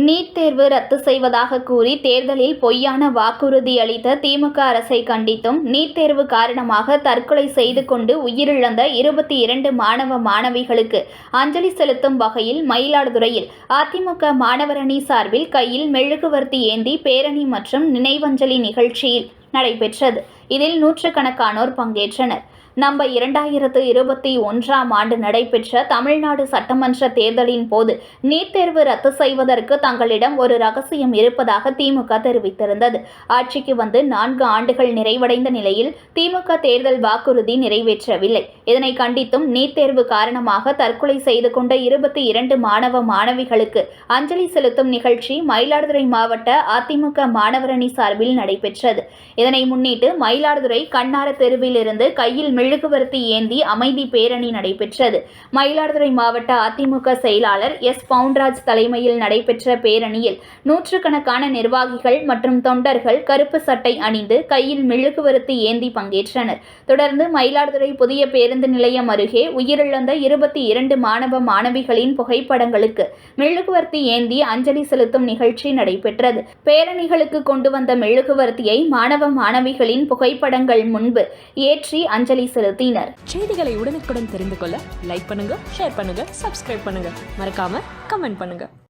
NEET தேர்வு ரத்து செய்வதாக கூறி தேர்தலில் பொய்யான வாக்குறுதி அளித்த திமுக அரசை கண்டித்தும் நீட் தேர்வு காரணமாக தற்கொலை செய்து கொண்டு உயிரிழந்த இருபத்தி இரண்டு மாணவ மாணவிகளுக்கு அஞ்சலி செலுத்தும் வகையில் மயிலாடுதுறையில் அதிமுக மாணவரணி சார்பில் கையில் மெழுகுவர்த்தி ஏந்தி பேரணி மற்றும் நினைவஞ்சலி நிகழ்ச்சியில் நடைபெற்றது. இதில் நூற்றுக்கணக்கானோர் பங்கேற்றனர். நம்ப இரண்டாயிரத்து இருபத்தி ஒன்றாம் ஆண்டு நடைபெற்ற தமிழ்நாடு சட்டமன்ற தேர்தலின் போது நீட் தேர்வு ரத்து செய்வதற்கு தங்களிடம் ஒரு ரகசியம் இருப்பதாக திமுக தெரிவித்திருந்தது. ஆட்சிக்கு வந்து நான்கு ஆண்டுகள் நிறைவடைந்த நிலையில் திமுக தேர்தல் வாக்குறுதி நிறைவேற்றவில்லை. இதனை கண்டித்தும் நீட் தேர்வு காரணமாக தற்கொலை செய்து கொண்ட இருபத்தி இரண்டு மாணவ மாணவிகளுக்கு அஞ்சலி செலுத்தும் நிகழ்ச்சி மயிலாடுதுறை மாவட்ட அதிமுக மாணவரணி சார்பில் நடைபெற்றது. இதனை முன்னிட்டு மயிலாடுதுறை கண்ணார தெருவிலிருந்து கையில் மெழுகுவர்த்தி ஏந்தி அமைதி பேரணி நடைபெற்றது. மயிலாடுதுறை மாவட்ட அதிமுக செயலாளர் எஸ். பவுன்ராஜ் தலைமையில் நடைபெற்ற பேரணியில் நூற்றுக்கணக்கான நிர்வாகிகள் மற்றும் தொண்டர்கள் கருப்பு சட்டை அணிந்து கையில் மெழுகுவர்த்தி ஏந்தி பங்கேற்றனர். தொடர்ந்து மயிலாடுதுறை புதிய பேருந்து நிலையம் அருகே உயிரிழந்த இருபத்தி இரண்டு மாணவ மாணவிகளின் புகைப்படங்களுக்கு மெழுகுவர்த்தி ஏந்தி அஞ்சலி செலுத்தும் நிகழ்ச்சி நடைபெற்றது. பேரணிகளுக்கு கொண்டு வந்த மெழுகுவர்த்தியை மாணவ மாணவிகளின் புகைப்படங்கள் முன்பு ஏற்றி அஞ்சலி செலுத்தினர். செய்திகளை உடனுக்குடன் தெரிந்து கொள்ள லைக் பண்ணுங்க ஷேர் பண்ணுங்க சப்ஸ்கிரைப் பண்ணுங்க. மறக்காம கமெண்ட் பண்ணுங்க.